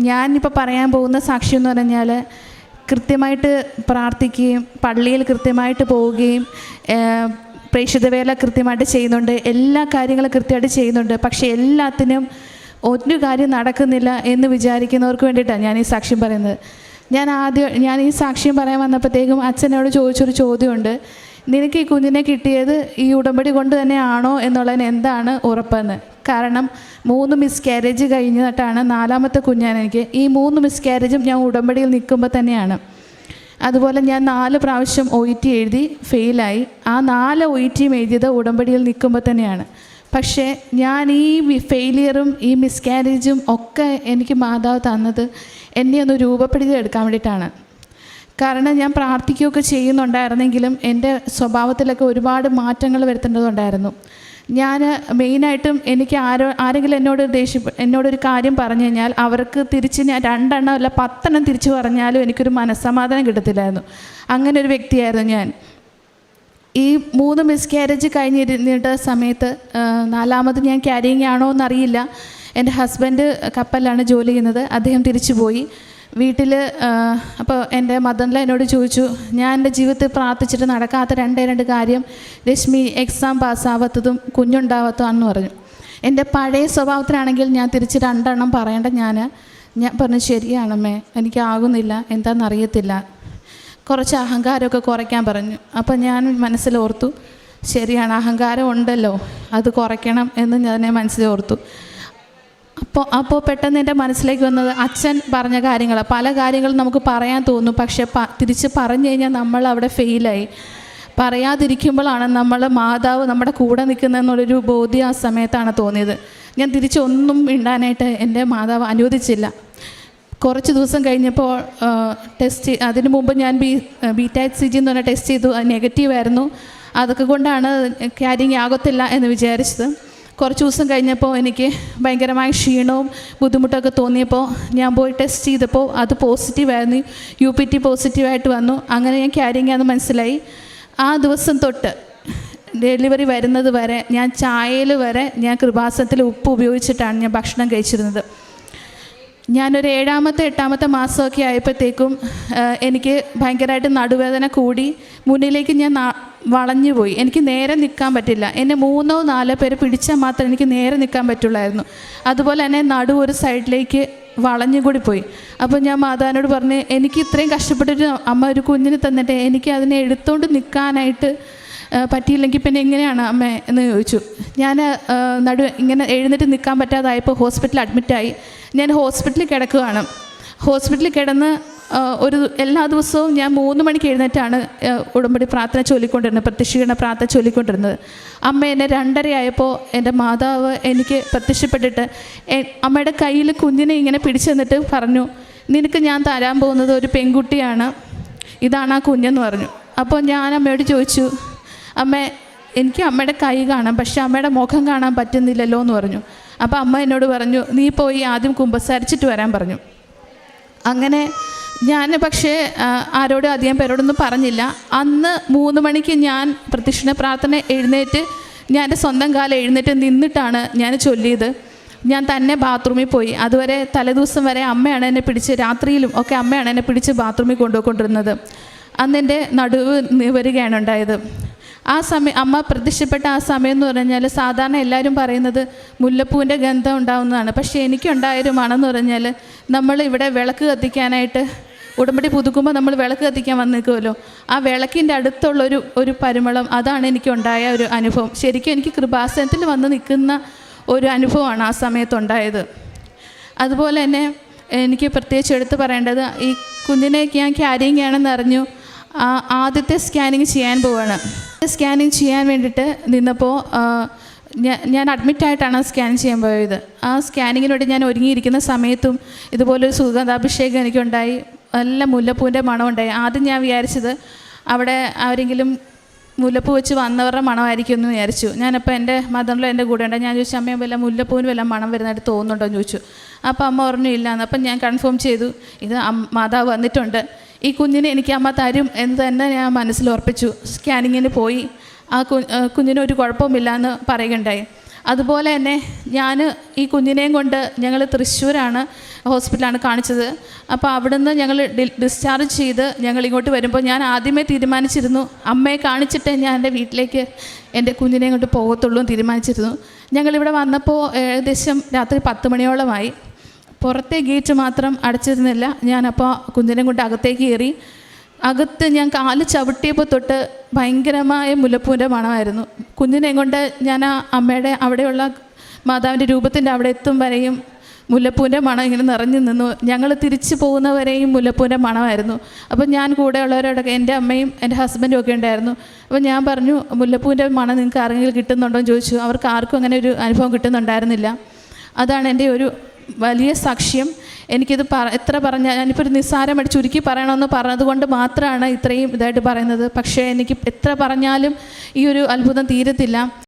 ഞാനിപ്പോൾ പറയാൻ പോകുന്ന സാക്ഷി എന്ന് പറഞ്ഞാൽ കൃത്യമായിട്ട് പ്രാർത്ഥിക്കുകയും പള്ളിയിൽ കൃത്യമായിട്ട് പോവുകയും പ്രേക്ഷിതവേല കൃത്യമായിട്ട് ചെയ്യുന്നുണ്ട്. എല്ലാ കാര്യങ്ങളും കൃത്യമായിട്ട് ചെയ്യുന്നുണ്ട്. പക്ഷേ എല്ലാത്തിനും ഒരു കാര്യം നടക്കുന്നില്ല എന്ന് വിചാരിക്കുന്നവർക്ക് വേണ്ടിയിട്ടാണ് ഞാൻ ഈ സാക്ഷ്യം പറയുന്നത്. ഞാൻ ആദ്യം ഞാൻ ഈ സാക്ഷ്യം പറയാൻ വന്നപ്പോഴത്തേക്കും അച്ഛനോട് ചോദിച്ചൊരു ചോദ്യമുണ്ട്. നിനക്ക് ഈ കുഞ്ഞിനെ കിട്ടിയത് ഈ ഉടമ്പടി കൊണ്ട് തന്നെയാണോ എന്നുള്ളതിന് എന്താണ് ഉറപ്പെന്ന്? കാരണം മൂന്ന് മിസ് കാരേജ് കഴിഞ്ഞിട്ടാണ് നാലാമത്തെ കുഞ്ഞാണ് എനിക്ക്. ഈ മൂന്ന് മിസ് കാരേജും ഞാൻ ഉടമ്പടിയിൽ നിൽക്കുമ്പോൾ തന്നെയാണ്. അതുപോലെ ഞാൻ നാല് പ്രാവശ്യം ഒ ഇ ടി എഴുതി ഫെയിലായി ആ നാല് ഒ ഇ ടിയും എഴുതിയത് ഉടമ്പടിയിൽ നിൽക്കുമ്പോൾ തന്നെയാണ്. പക്ഷേ ഞാൻ ഈ ഫെയിലിയറും ഈ മിസ്കാരേജും ഒക്കെ എനിക്ക് മാതാവ് തന്നത് എന്നെ ഒന്ന് രൂപപ്പെടുത്തി എടുക്കാൻ വേണ്ടിയിട്ടാണ്. കാരണം ഞാൻ പ്രാർത്ഥിക്കുകയൊക്കെ ചെയ്യുന്നുണ്ടായിരുന്നെങ്കിലും എന്റെ സ്വഭാവത്തിലൊക്കെ ഒരുപാട് മാറ്റങ്ങൾ വരുത്തേണ്ടതുണ്ടായിരുന്നു. ഞാൻ മെയിനായിട്ടും എനിക്ക് ആരോ ആരെങ്കിലും എന്നോട് ദേഷ്യം എന്നോടൊരു കാര്യം പറഞ്ഞു കഴിഞ്ഞാൽ അവർക്ക് തിരിച്ച് ഞാൻ രണ്ടെണ്ണം അല്ല പത്തെണ്ണം തിരിച്ചു പറഞ്ഞാലും എനിക്കൊരു മനസ്സമാധാനം കിട്ടത്തില്ലായിരുന്നു. അങ്ങനെ ഒരു വ്യക്തിയായിരുന്നു ഞാൻ. ഈ മൂന്ന് മിസ്കാരേജ് കഴിഞ്ഞിരുന്നിട്ട് സമയത്ത് നാലാമത് ഞാൻ ക്യാരിങ് ആണോ എന്നറിയില്ല. എന്റെ ഹസ്ബൻഡ് കപ്പലിലാണ് ജോലി ചെയ്യുന്നത്. അദ്ദേഹം തിരിച്ചു പോയി വീട്ടിൽ അപ്പോൾ എന്റെ മദനില എന്നോട് ചോദിച്ചു ഞാൻ എന്റെ ജീവിതത്തിൽ പ്രാർത്ഥിച്ചിട്ട് നടക്കാത്ത രണ്ടേ രണ്ട് കാര്യം രശ്മി എക്സാം പാസ്സാവാത്തതും കുഞ്ഞുണ്ടാവാത്തതാണെന്ന് പറഞ്ഞു. എന്റെ പഴയ സ്വഭാവത്തിലാണെങ്കിൽ ഞാൻ തിരിച്ച് രണ്ടെണ്ണം പറയേണ്ട ഞാൻ ഞാൻ പറഞ്ഞു ശരിയാണമ്മേ എനിക്കാകുന്നില്ല എന്താണെന്നറിയത്തില്ല കുറച്ച് അഹങ്കാരമൊക്കെ കുറയ്ക്കാൻ പറഞ്ഞു. അപ്പോൾ ഞാൻ മനസ്സിലോർത്തു ശരിയാണ് അഹങ്കാരം ഉണ്ടല്ലോ അത് കുറയ്ക്കണം എന്ന് ഞാൻ മനസ്സിലോർത്തു അപ്പോൾ അപ്പോൾ പെട്ടെന്ന് എന്റെ മനസ്സിലേക്ക് വന്നത് അച്ഛൻ പറഞ്ഞ കാര്യങ്ങൾ പല കാര്യങ്ങളും നമുക്ക് പറയാൻ തോന്നും പക്ഷെ പ തിരിച്ച് പറഞ്ഞു കഴിഞ്ഞാൽ നമ്മൾ അവിടെ ഫെയിലായി. പറയാതിരിക്കുമ്പോഴാണ് നമ്മൾ മാതാവ് നമ്മുടെ കൂടെ നിൽക്കുന്നതെന്നുള്ളൊരു ബോധ്യം ആ സമയത്താണ് തോന്നിയത്. ഞാൻ തിരിച്ചൊന്നും ഇണ്ടാനായിട്ട് എന്റെ മാതാവ് അനുവദിച്ചില്ല. കുറച്ച് ദിവസം കഴിഞ്ഞപ്പോൾ ടെസ്റ്റ് അതിന് മുമ്പ് ഞാൻ ബി ബി ടാക് സി ജി എന്ന് പറഞ്ഞ ടെസ്റ്റ് ചെയ്തു. നെഗറ്റീവ് ആയിരുന്നു അതൊക്കെ കൊണ്ടാണ് ക്യാരിങ് ആകത്തില്ല എന്ന് വിചാരിച്ചത്. കുറച്ച് ദിവസം കഴിഞ്ഞപ്പോൾ എനിക്ക് ഭയങ്കരമായ ക്ഷീണവും ബുദ്ധിമുട്ടൊക്കെ തോന്നിയപ്പോൾ ഞാൻ പോയി ടെസ്റ്റ് ചെയ്തപ്പോൾ അത് പോസിറ്റീവായിരുന്നു യു പി ടി പോസിറ്റീവായിട്ട് വന്നു. അങ്ങനെ ഞാൻ ക്യാരിങ് ആണെന്ന് മനസ്സിലായി. ആ ദിവസം തൊട്ട് ഡെലിവറി വരുന്നത് വരെ ഞാൻ ചായയിൽ വരെ ഞാൻ കൃപാസനത്തിൽ ഉപ്പ് ഉപയോഗിച്ചിട്ടാണ് ഞാൻ ഭക്ഷണം കഴിച്ചിരുന്നത്. ഞാനൊരു ഏഴാമത്തെ എട്ടാമത്തെ മാസമൊക്കെ ആയപ്പോഴത്തേക്കും എനിക്ക് ഭയങ്കരമായിട്ട് നടുവേദന കൂടി. മുന്നിലേക്ക് ഞാൻ ന- വളഞ്ഞു പോയി. എനിക്ക് നേരെ നിൽക്കാൻ പറ്റില്ല. എന്നെ മൂന്നോ നാലോ പേര് പിടിച്ചാൽ മാത്രമേ എനിക്ക് നേരെ നിൽക്കാൻ പറ്റുള്ളായിരുന്നു. അതുപോലെ തന്നെ നടു ഒരു സൈഡിലേക്ക് വളഞ്ഞു കൂടി പോയി. അപ്പോൾ ഞാൻ മാതാവിനോട് പറഞ്ഞ് എനിക്ക് ഇത്രയും കഷ്ടപ്പെട്ടിട്ട് അമ്മ ഒരു കുഞ്ഞിന് തന്നിട്ട് എനിക്ക് അതിനെ എടുത്തുകൊണ്ട് നിൽക്കാനായിട്ട് പറ്റിയില്ലെങ്കിൽ പിന്നെ എങ്ങനെയാണ് അമ്മ? എന്ന് ചോദിച്ചു. ഞാൻ നടു ഇങ്ങനെ എഴുന്നേറ്റ് നിൽക്കാൻ പറ്റാതായപ്പോൾ ഹോസ്പിറ്റലിൽ അഡ്മിറ്റായി. ഞാൻ ഹോസ്പിറ്റലിൽ കിടക്കുകയാണ്. ഹോസ്പിറ്റലിൽ കിടന്ന് ഒരു എല്ലാ ദിവസവും ഞാൻ മൂന്ന് മണിക്ക് എഴുന്നേറ്റാണ് ഉടമ്പടി പ്രാർത്ഥന ചൊല്ലിക്കൊണ്ടിരുന്നത് പ്രത്യക്ഷീകരണ പ്രാർത്ഥന ചൊല്ലിക്കൊണ്ടിരുന്നത്. അമ്മ എന്നെ രണ്ടരയായപ്പോൾ എന്റെ മാതാവ് എനിക്ക് പ്രത്യക്ഷപ്പെട്ടിട്ട് അമ്മയുടെ കയ്യിൽ കുഞ്ഞിനെ ഇങ്ങനെ പിടിച്ചു തന്നിട്ട് പറഞ്ഞു നിനക്ക് ഞാൻ തരാൻ പോകുന്നത് ഒരു പെൺകുട്ടിയാണ് ഇതാണ് ആ കുഞ്ഞെന്ന് പറഞ്ഞു. അപ്പോൾ ഞാൻ അമ്മയോട് ചോദിച്ചു അമ്മ എനിക്ക് അമ്മയുടെ കൈ കാണാം പക്ഷെ അമ്മയുടെ മുഖം കാണാൻ പറ്റുന്നില്ലല്ലോ എന്ന് പറഞ്ഞു. അപ്പോൾ അമ്മ എന്നോട് പറഞ്ഞു നീ പോയി ആദ്യം കുമ്പസാരിച്ചിട്ട് വരാൻ പറഞ്ഞു. അങ്ങനെ ഞാൻ പക്ഷേ ആരോടും അധികം പേരോടൊന്നും പറഞ്ഞില്ല. അന്ന് മൂന്ന് മണിക്ക് ഞാൻ പ്രതിഷ്ഠ പ്രാർത്ഥന എഴുന്നേറ്റ് ഞാൻ എന്റെ സ്വന്തം കാലം എഴുന്നേറ്റ് നിന്നിട്ടാണ് ഞാൻ ചൊല്ലിയത്. ഞാൻ തന്നെ ബാത്റൂമിൽ പോയി. അതുവരെ തലേദിവസം വരെ അമ്മയാണ് എന്നെ പിടിച്ച് രാത്രിയിലും ഒക്കെ അമ്മയാണ് എന്നെ പിടിച്ച് ബാത്റൂമിൽ കൊണ്ടുപോയിക്കൊണ്ടിരുന്നത്. അന്ന് എന്റെ നടുവ് വരികയാണ് ഉണ്ടായത്. ആ സമയം അമ്മ പ്രത്യക്ഷപ്പെട്ട ആ സമയം എന്ന് പറഞ്ഞാൽ സാധാരണ എല്ലാവരും പറയുന്നത് മുല്ലപ്പൂവിന്റെ ഗന്ധം ഉണ്ടാവുന്നതാണ്. പക്ഷേ എനിക്കുണ്ടായൊരു മണം എന്ന് പറഞ്ഞാൽ നമ്മൾ ഇവിടെ വിളക്ക് കത്തിക്കാനായിട്ട് ഉടമ്പടി പുതുക്കുമ്പോൾ നമ്മൾ വിളക്ക് കത്തിക്കാൻ വന്ന് നിൽക്കുമല്ലോ ആ വിളക്കിന്റെ അടുത്തുള്ള ഒരു ഒരു പരിമളം അതാണ് എനിക്ക് ഉണ്ടായ ഒരു അനുഭവം. ശരിക്കും എനിക്ക് കൃപാസനത്തിൽ വന്ന് നിൽക്കുന്ന ഒരു അനുഭവമാണ് ആ സമയത്തുണ്ടായത്. അതുപോലെ തന്നെ എനിക്ക് പ്രത്യേകിച്ച് എടുത്ത് പറയേണ്ടത് ഈ കുഞ്ഞിനെ ഞാൻ ക്യാരിങ് ആണെന്ന് അറിഞ്ഞു. ആദ്യത്തെ സ്കാനിങ് ചെയ്യാൻ പോവാണ്. സ്കാനിങ് ചെയ്യാൻ വേണ്ടിയിട്ട് നിന്നപ്പോൾ ഞാൻ ഞാൻ അഡ്മിറ്റായിട്ടാണ് സ്കാൻ ചെയ്യാൻ പോയത്. ആ സ്കാനിങ്ങിനോട് ഞാൻ ഒരുങ്ങിയിരിക്കുന്ന സമയത്തും ഇതുപോലൊരു സുഗന്ധാഭിഷേകം എനിക്കുണ്ടായി. നല്ല മുല്ലപ്പൂവിന്റെ മണമുണ്ടായി. ആദ്യം ഞാൻ വിചാരിച്ചത് അവിടെ ആരെങ്കിലും മുല്ലപ്പൂ വെച്ച് വന്നവരുടെ മണമായിരിക്കും എന്ന് വിചാരിച്ചു. ഞാനപ്പോൾ എന്റെ മദറിലും എന്റെ കൂടെ ഉണ്ട്. ഞാൻ ചോദിച്ചു അമ്മയും വല്ല മുല്ലപ്പൂവിന് വല്ല മണം വരുന്നതായിട്ട് തോന്നുന്നുണ്ടോ? എന്ന് ചോദിച്ചു. അപ്പോൾ അമ്മ പറഞ്ഞു ഇല്ല. എന്ന് അപ്പം ഞാൻ കൺഫേം ചെയ്തു ഇത് മാതാവ് വന്നിട്ടുണ്ട്. ഈ കുഞ്ഞിനെ എനിക്ക് അമ്മ തരും എന്ന് തന്നെ ഞാൻ മനസ്സിൽ ഉറപ്പിച്ചു. സ്കാനിങ്ങിന് പോയി. ആ കുഞ്ഞിന് ഒരു കുഴപ്പമില്ല എന്ന് പറയുകയുണ്ടായി. അതുപോലെ തന്നെ ഞാൻ ഈ കുഞ്ഞിനെയും കൊണ്ട് ഞങ്ങൾ തൃശ്ശൂരാണ് ഹോസ്പിറ്റലാണ് കാണിച്ചത്. അപ്പോൾ അവിടുന്ന് ഞങ്ങൾ ഡിസ്ചാർജ് ചെയ്ത് ഞങ്ങൾ ഇങ്ങോട്ട് വരുമ്പോൾ ഞാൻ ആദ്യമേ തീരുമാനിച്ചിരുന്നു. അമ്മയെ കാണിച്ചിട്ട് ഞാൻ എന്റെ വീട്ടിലേക്ക് എന്റെ കുഞ്ഞിനെയും കൊണ്ട് പോകത്തുള്ളൂ എന്ന് തീരുമാനിച്ചിരുന്നു. ഞങ്ങളിവിടെ വന്നപ്പോൾ ഏകദേശം രാത്രി പത്ത് മണിയോളമായി. പുറത്തെ ഗേറ്റ് മാത്രം അടച്ചിരുന്നില്ല. ഞാനപ്പോൾ കുഞ്ഞിനെ കൊണ്ട് അകത്തേക്ക് കയറി അകത്ത് ഞാൻ കാൽ ചവിട്ടിയപ്പോൾ തൊട്ട് ഭയങ്കരമായ മുല്ലപ്പൂവിന്റെ മണമായിരുന്നു. കുഞ്ഞിനെ കൊണ്ട് ഞാൻ ആ അമ്മയുടെ അവിടെയുള്ള മാതാവിന്റെ രൂപത്തിന്റെ അവിടെ എത്തും വരെയും മുല്ലപ്പൂവിന്റെ മണം ഇങ്ങനെ നിറഞ്ഞു നിന്നു. ഞങ്ങൾ തിരിച്ചു പോകുന്നവരെയും മുല്ലപ്പൂവിന്റെ മണമായിരുന്നു. അപ്പോൾ ഞാൻ കൂടെ ഉള്ളവരോടൊക്കെ എന്റെ അമ്മയും എന്റെ ഹസ്ബൻഡും ഒക്കെ ഉണ്ടായിരുന്നു. അപ്പോൾ ഞാൻ പറഞ്ഞു മുല്ലപ്പൂവിന്റെ മണം നിങ്ങൾക്ക് ആരെങ്കിലും കിട്ടുന്നുണ്ടോ? എന്ന് ചോദിച്ചു. അവർക്ക് ആർക്കും അങ്ങനെ ഒരു അനുഭവം കിട്ടുന്നുണ്ടായിരുന്നില്ല. അതാണ് എന്റെ ഒരു വലിയ സാക്ഷ്യം. എനിക്കിത് പറ എത്ര പറഞ്ഞാൽ ഞാനിപ്പോൾ ഒരു നിസ്സാരമായിട്ട് ചുരുക്കി പറയണമെന്ന് പറഞ്ഞതുകൊണ്ട് മാത്രമാണ് ഇത്രയും ഇതായിട്ട് പറയുന്നത്. പക്ഷേ എനിക്ക് എത്ര പറഞ്ഞാലും ഈ ഒരു അത്ഭുതം തീരത്തില്ല.